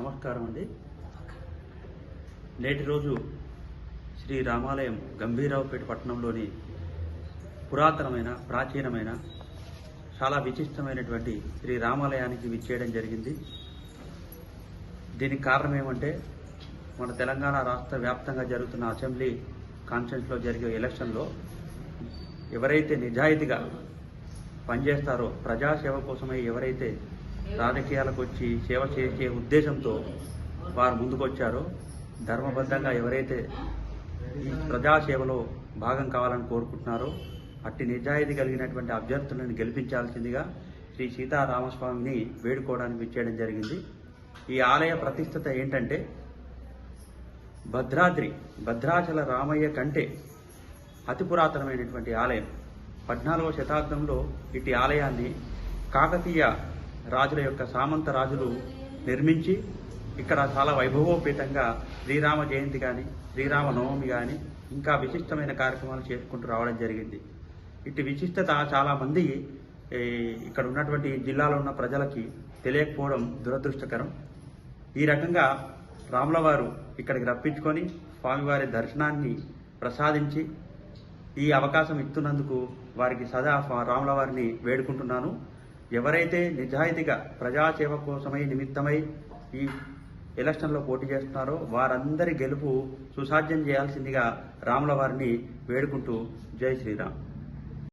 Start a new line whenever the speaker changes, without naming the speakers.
నమస్కారం అండి. నేటి రోజు శ్రీ రామాలయం గంభీరావుపేట పట్టణంలోని పురాతనమైన ప్రాచీనమైన చాలా విశిష్టమైనటువంటి శ్రీ రామాలయానికి విచ్చేయడం జరిగింది. దీనికి కారణం ఏమంటే మన తెలంగాణ రాష్ట్ర వ్యాప్తంగా జరుగుతున్న అసెంబ్లీ కాన్ఫరెన్స్లో జరిగే ఎలక్షన్లో ఎవరైతే నిజాయితీగా పనిచేస్తారో ప్రజాసేవ కోసమై ఎవరైతే రాజకీయాలకు వచ్చి సేవ చేసే ఉద్దేశంతో వారు ముందుకొచ్చారో ధర్మబద్ధంగా ఎవరైతే ఈ ప్రజాసేవలో భాగం కావాలని కోరుకుంటున్నారో అట్టి నిజాయితీ కలిగినటువంటి అభ్యర్థులను గెలిపించాల్సిందిగా శ్రీ సీతారామస్వామిని వేడుకోవడానికి విచ్చేయడం జరిగింది. ఈ ఆలయ ప్రతిష్టత ఏంటంటే భద్రాద్రి భద్రాచల రామయ్య కంటే అతి పురాతనమైనటువంటి ఆలయం. పద్నాలుగవ శతాబ్దంలో ఇటు ఆలయాన్ని కాకతీయ రాజుల యొక్క సామంత రాజులు నిర్మించి ఇక్కడ చాలా వైభవోపేతంగా శ్రీరామ జయంతి కానీ శ్రీరామ నవమి కానీ ఇంకా విశిష్టమైన కార్యక్రమాలు చేసుకుంటూ రావడం జరిగింది. ఇటు విశిష్టత చాలామంది ఈ, ఇక్కడ ఉన్నటువంటి జిల్లాలో ఉన్న ప్రజలకి తెలియకపోవడం దురదృష్టకరం. ఈ రకంగా రాముల వారు ఇక్కడికి రప్పించుకొని స్వామివారి దర్శనాన్ని ప్రసాదించి ఈ అవకాశం ఇస్తున్నందుకు వారికి సదా స్వా- రాముల వారిని వేడుకుంటున్నాను. ఎవరైతే నిజాయితీగా ప్రజాసేవ కోసమై నిమిత్తమై ఈ ఎలక్షన్లో పోటీ చేస్తున్నారో వారందరి గెలుపు సుసాధ్యం చేయాల్సిందిగా రాముల వారిని వేడుకుంటూ జై శ్రీరామ్.